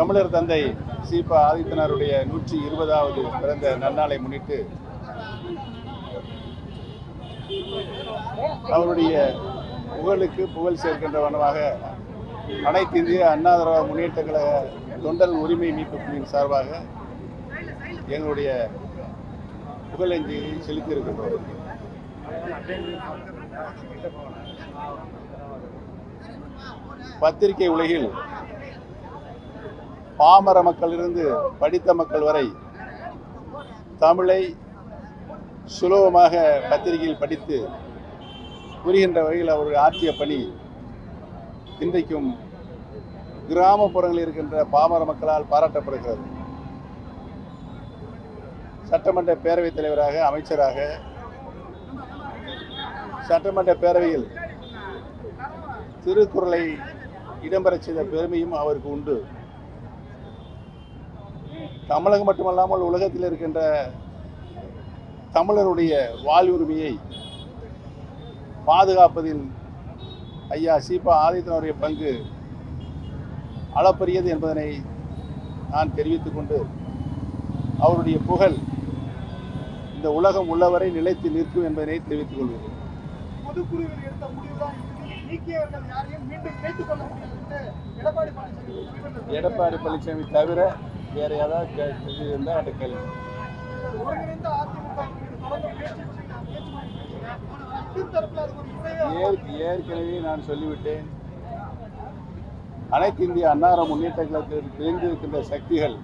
தமிழர் தந்தை சீபா ஆதித்தனாருடைய நூற்றி இருபதாவது பிறந்த நன்னாளை முன்னிட்டு அவருடைய புகழுக்கு புகழ் சேர்க்கின்ற வனமாக அனைத்து இந்திய அண்ணா திராவிட முன்னேற்ற கழக தொண்டல் உரிமை மீட்பு குழுவின் சார்பாக எங்களுடைய புகழஞ்சலியை செலுத்தியிருக்கின்றோம். பத்திரிகை உலகில் பாமர மக்களிலிருந்து படித்த மக்கள் வரை தமிழை சுலபமாக பத்திரிகையில் படித்து புரிகின்ற வகையில் அவர்கள் ஆற்றிய பணி இன்றைக்கும் கிராமப்புறங்களில் இருக்கின்ற பாமர மக்களால் பாராட்டப்படுகிறது. சட்டமன்ற பேரவைத் தலைவராக அமைச்சராக சட்டமன்ற பேரவையில் திருக்குறளை இடம்பெறச் செய்த பெருமையும் அவருக்கு உண்டு. தமிழகம் மட்டுமல்லாமல் உலகத்தில் இருக்கின்ற தமிழருடைய வாழ்வுரிமையை பாதுகாப்பதில் ஐயா சீபா ஆதித்தனுடைய பங்கு அளப்பரியது என்பதனை நான் தெரிவித்துக் கொண்டு அவருடைய புகழ் இந்த உலகம் உள்ளவரை நிலைத்து நிற்கும் என்பதனை தெரிவித்துக் கொள்கிறேன் பொதுக்குழுவில் எடுத்த முடிவுதான். நீக்கியவர்கள் யாரையும் மீண்டும் முடியாது. எடப்பாடி பழனிசாமி தவிர வேற ஏதாவது இது இருந்தால் என்கிட்ட கேள்வி ஏற்கனவே நான் சொல்லிவிட்டேன். அனைத்து இந்திய அன்னார முன்னேற்ற கழகத்தில் பிரிந்திருக்கின்ற சக்திகள்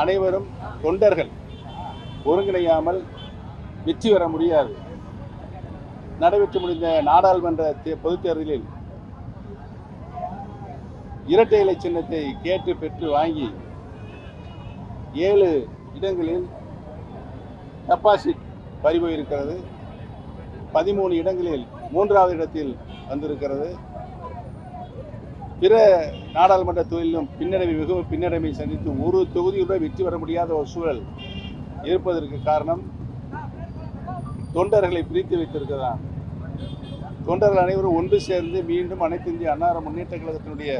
அனைவரும் தொண்டர்கள். ஒருங்கிணையாமல் வெற்றி பெற முடியாது. நடைபெற்று முடிந்த நாடாளுமன்ற பொதுத் தேர்தலில் இரட்டை இலை சின்னத்தை கேட்டு பெற்று வாங்கி ஏழு இடங்களில் டெபாசிட் பறிபோயிருக்கிறது. பதிமூணு இடங்களில் மூன்றாவது இடத்தில் வந்திருக்கிறது. பிற நாடாளுமன்ற தொழிலும் பின்னடைவை மிகவும் பின்னடைவை சந்தித்து ஒரு தொகுதியுடன் வெற்றி பெற முடியாத ஒரு சூழல் இருப்பதற்கு காரணம் தொண்டர்களை பிரித்து வைத்திருக்கிறதாம் தொண்டர்கள் அனைவரும் ஒன்று சேர்ந்து மீண்டும் அனைத்து இந்திய அன்னார முன்னேற்ற கழகத்தினுடைய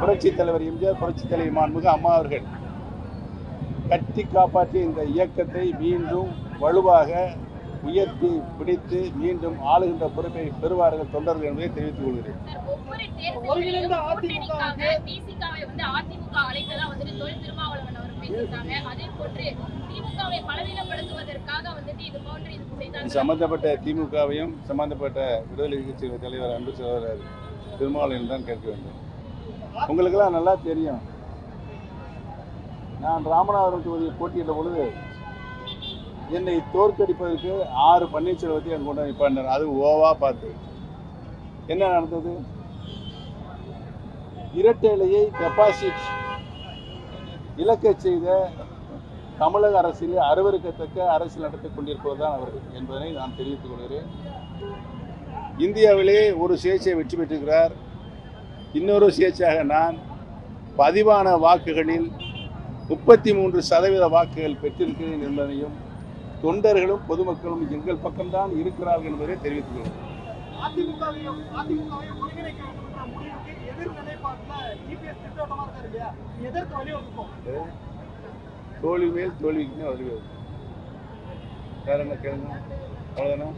புரட்சித் தலைவர் எம்ஜிஆர் புரட்சித் தலைவர் மாண்புக அம்மா அவர்கள் கட்டி காப்பாற்றிய இந்த இயக்கத்தை மீண்டும் வலுவாக உயர்த்தி பிடித்து மீண்டும் ஆளுகின்ற பொறுப்பை பெறுவார்கள் தொண்டர்கள் என்பதை தெரிவித்துக் கொள்கிறேன். சம்பந்தப்பட்ட திமுகவையும் சம்பந்தப்பட்ட விடுதலை கட்சி தலைவர் அன்பு சகோதரர் திருமாவளவன் தான் கேட்க வேண்டும். உங்களுக்கெல்லாம் நல்லா தெரியும். நான் ராமநாதபுரம் தொகுதியில் போட்டியிட்ட பொழுது என்னை தோற்கடிப்பதற்கு ஆறு பன்னீர்செல்வத்தை என் கொண்டு நிப்பாட்டினார். அது ஓவா பார்த்து. என்ன நடந்தது? இரட்டையிலையை டெபாசிட் இழக்கச் செய்த தமிழக அரசில் அருவருக்கத்தக்க அரசியல் நடத்திக் கொண்டிருப்பதுதான் அவர்கள் என்பதனை நான் தெரிவித்துக் கொள்கிறேன். இந்தியாவிலே ஒரு சுயேட்சை வெற்றி பெற்றிருக்கிறார். இன்னொரு சுயேட்சையாக நான் பதிவான வாக்குகளில் முப்பத்தி மூன்று சதவீத வாக்குகள் பெற்றிருக்கிறேன் என்பதையும் தொண்டர்களும் பொதுமக்களும் எங்கள் பக்கம்தான் இருக்கிறார்கள் என்பதை வழிவகுக்கும் தோல்வி மேல் தோல்விக்கு வருகிறது வேற என்ன கேளுங்க? அவ்வளோதானே